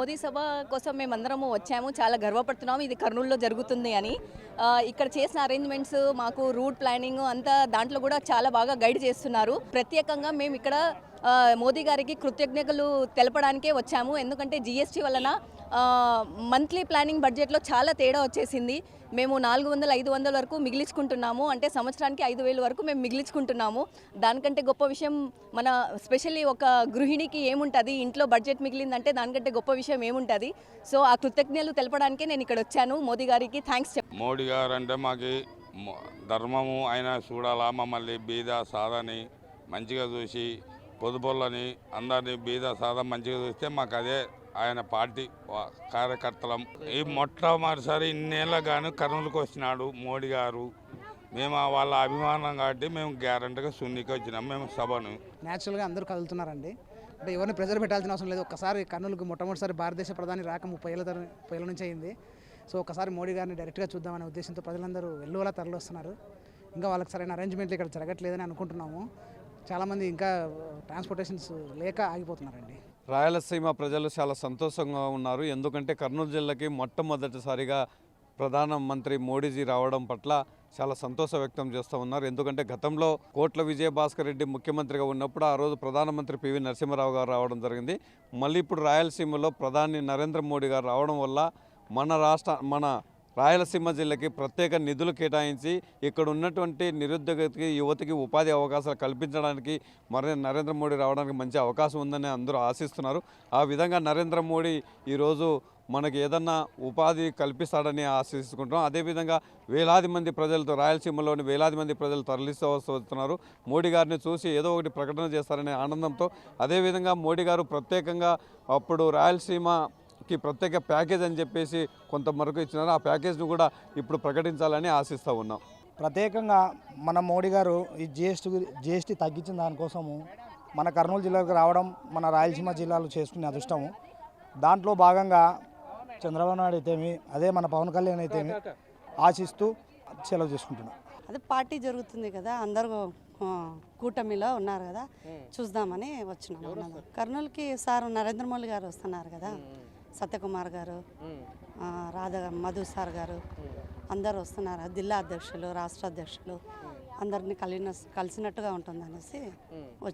మోదీ సభ కోసం మేమందరము వచ్చాము చాలా గర్వపడుతున్నాము ఇది కర్నూలులో జరుగుతుంది అని. ఇక్కడ చేసిన అరేంజ్మెంట్స్ మాకు రూట్ ప్లానింగ్ అంతా దాంట్లో కూడా చాలా బాగా గైడ్ చేస్తున్నారు. ప్రత్యేకంగా మేము ఇక్కడ మోదీ గారికి కృతజ్ఞతలు తెలపడానికే వచ్చాము. ఎందుకంటే జిఎస్టీ వలన మంత్లీ ప్లానింగ్ బడ్జెట్లో చాలా తేడా వచ్చేసింది. మేము నాలుగు వందల ఐదు వందల వరకు మిగిలించుకుంటున్నాము. అంటే సంవత్సరానికి ఐదు వేలు వరకు మేము మిగిలించుకుంటున్నాము. దానికంటే గొప్ప విషయం మన స్పెషల్లీ ఒక గృహిణికి ఏముంటుంది? ఇంట్లో బడ్జెట్ మిగిలిందంటే దానికంటే గొప్ప విషయం ఏముంటుంది? సో ఆ కృతజ్ఞతలు తెలపడానికే నేను ఇక్కడ వచ్చాను. మోదీ గారికి థ్యాంక్స్ మోడీ గారు అంటే మాకు ధర్మము అయినా చూడాలా. మమ్మల్ని బీద సాదని మంచిగా చూసి పొదుపులని అందరినీ బీద సాధం మంచిగా చూస్తే మాకు అదే ఆయన పార్టీ కార్యకర్తలం. ఈ మొట్టమొదటిసారి ఇన్నేళ్ళ కానీ కర్నూలుకు వచ్చినాడు మోడీ గారు. మేము వాళ్ళ అభిమానం కాబట్టి మేము గ్యారంటీగా సున్నికి వచ్చినాం. మేము సభను. న్యాచురల్గా అందరూ కదులుతున్నారండి. అంటే ఎవరిని ప్రెజర్ పెట్టాల్సిన అవసరం లేదు. ఒక్కసారి కర్నూలుకు మొట్టమొదటిసారి భారతదేశ ప్రధాని రాక ముప్పై ఏళ్ళ ముప్పై ఏళ్ళ నుంచి అయింది. సో ఒకసారి మోడీ గారిని డైరెక్ట్గా చూద్దామనే ఉద్దేశంతో ప్రజలందరూ వెల్లువలా తరలి వస్తున్నారు ఇంకా వాళ్ళకి సరైన అరేంజ్మెంట్లు ఇక్కడ జరగట్లేదని అనుకుంటున్నాము. చాలామంది ఇంకా ట్రాన్స్పోర్టేషన్స్ లేక ఆగిపోతున్నారండి. రాయలసీమ ప్రజలు చాలా సంతోషంగా ఉన్నారు. ఎందుకంటే కర్నూలు జిల్లాకి మొట్టమొదటిసారిగా ప్రధానమంత్రి మోడీజీ రావడం పట్ల చాలా సంతోష వ్యక్తం చేస్తూ ఉన్నారు. ఎందుకంటే గతంలో కోట్ల విజయభాస్కర్ రెడ్డి ముఖ్యమంత్రిగా ఉన్నప్పుడు ఆ రోజు ప్రధానమంత్రి పివి నరసింహారావు గారు రావడం జరిగింది. మళ్ళీ ఇప్పుడు రాయలసీమలో ప్రధాని నరేంద్ర మోడీ గారు రావడం వల్ల మన రాష్ట్ర మన రాయలసీమ జిల్లాకి ప్రత్యేక నిధులు కేటాయించి ఇక్కడ ఉన్నటువంటి నిరుద్యోగకి యువతకి ఉపాధి అవకాశాలు కల్పించడానికి మరి నరేంద్ర మోడీ రావడానికి మంచి అవకాశం ఉందని అందరూ ఆశిస్తున్నారు. ఆ విధంగా నరేంద్ర మోడీ ఈరోజు మనకి ఏదన్నా ఉపాధి కల్పిస్తాడని ఆశిస్తుంటాం అదేవిధంగా వేలాది మంది ప్రజలతో రాయలసీమలోని వేలాది మంది ప్రజలు తరలిస్తూ వస్తున్నారు మోడీ గారిని చూసి ఏదో ఒకటి ప్రకటన చేస్తారనే ఆనందంతో అదేవిధంగా మోడీ గారు ప్రత్యేకంగా అప్పుడు రాయలసీమ రాయలసీమకి ప్రత్యేక ప్యాకేజ్ అని చెప్పేసి కొంత మరకు ఇచ్చినారు. ఆ ప్యాకేజ్ను కూడా ఇప్పుడు ప్రకటించాలని ఆశిస్తూ ఉన్నాం. ప్రత్యేకంగా మన మోడీ గారు ఈ జిఎస్టీ జిఎస్టీ తగ్గించిన దానికోసము మన కర్నూలు జిల్లాకు రావడం మన రాయలసీమ జిల్లాలో చేసుకునే అదృష్టము. దాంట్లో భాగంగా చంద్రబాబు నాయుడు అయితేమి అదే మన పవన్ కళ్యాణ్ అయితేమి ఆశిస్తూ సెలవు చేసుకుంటున్నాం. అదే పార్టీ జరుగుతుంది కదా అందరూ కూటమిలో ఉన్నారు కదా చూద్దామని వచ్చినాం. కర్నూలుకి సార్ నరేంద్ర మోడీ గారు వస్తున్నారు కదా. సత్యకుమార్ గారు రాధా మధు సార్ గారు అందరూ వస్తున్నారు. జిల్లా అధ్యక్షులు రాష్ట్ర అధ్యక్షులు అందరినీ కలిన కలిసినట్టుగా ఉంటుంది అనేసి